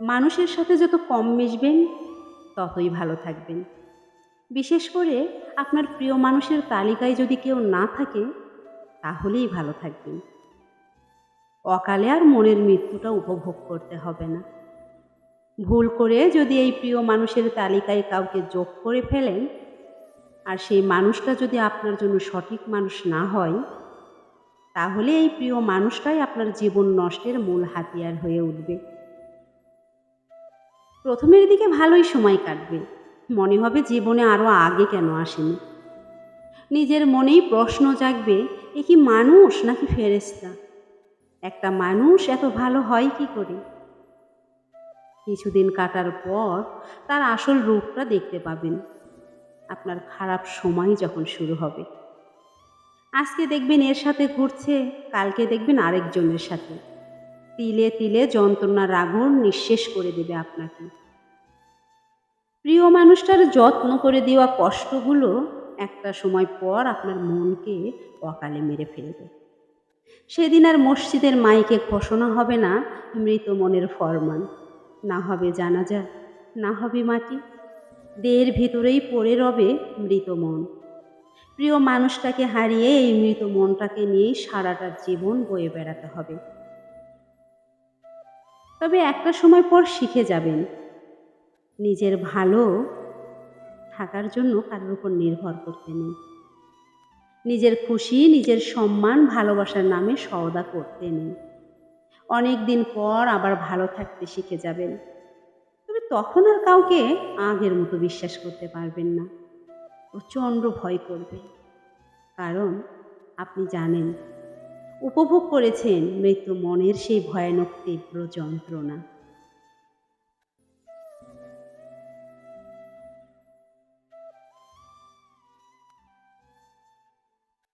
মানুষের সাথে যত কম মিশবেন, ততই ভালো থাকবেন। বিশেষ করে আপনার প্রিয় মানুষের তালিকায় যদি কেউ না থাকে, তাহলেই ভালো থাকবেন। অকালে আর মনের মৃত্যুটা উপভোগ করতে হবে না। ভুল করে যদি এই প্রিয় মানুষের তালিকায় কাউকে যোগ করে ফেলেন, আর সেই মানুষটা যদি আপনার জন্য সঠিক মানুষ না হয়, তাহলে এই প্রিয় মানুষটাই আপনার জীবন নষ্টের মূল হাতিয়ার হয়ে উঠবে। প্রথমের দিকে ভালোই সময় কাটবে। মনে হবে জীবনে আরও আগে কেন আসেনি। নিজের মনেই প্রশ্ন জাগবে, এ কি মানুষ নাকি ফেরেস্তা একটা মানুষ এত ভালো হয় কি করে? কিছুদিন কাটার পর তার আসল রূপটা দেখতে পাবেন। আপনার খারাপ সময় যখন শুরু হবে। আজকে দেখবেন এর সাথে ঘুরছে, কালকে দেখবেন আরেকজনের সাথে। তিলে তিলে যন্ত্রণার আগুন নিঃশেষ করে দেবে আপনাকে। প্রিয় মানুষটার যত্ন করে দেওয়া কষ্টগুলো একটা সময় পর আপনার মনকে অকালে মেরে ফেলবে। সেদিন আর মসজিদের মাইকে ঘোষণা হবে না, মৃত মনের ফরমান। না হবে জানাজা, না হবে মাটি। দেহের ভিতরেই পড়ে রবে মৃত মন। প্রিয় মানুষটাকে হারিয়ে এই মৃত মনটাকে নিয়েই সারাটা জীবন বয়ে বেড়াতে হবে। তবে একটা সময় পর শিখে যাবেন। নিজের ভালো থাকার জন্য কারোর উপর নির্ভর করতে নেই। নিজের খুশি, নিজের সম্মান, ভালোবাসার নামে সওদা করতে নেই। অনেক দিন পর আবার ভালো থাকতে শিখে যাবেন। তবে তখন আর কাউকে আগের মতো বিশ্বাস করতে পারবেন না। প্রচণ্ড ভয় করবে কারণ আপনি জানেন উপভোগ করেছেন মৃত্যু মনের সেই ভয়ানক তীব্র যন্ত্রণা।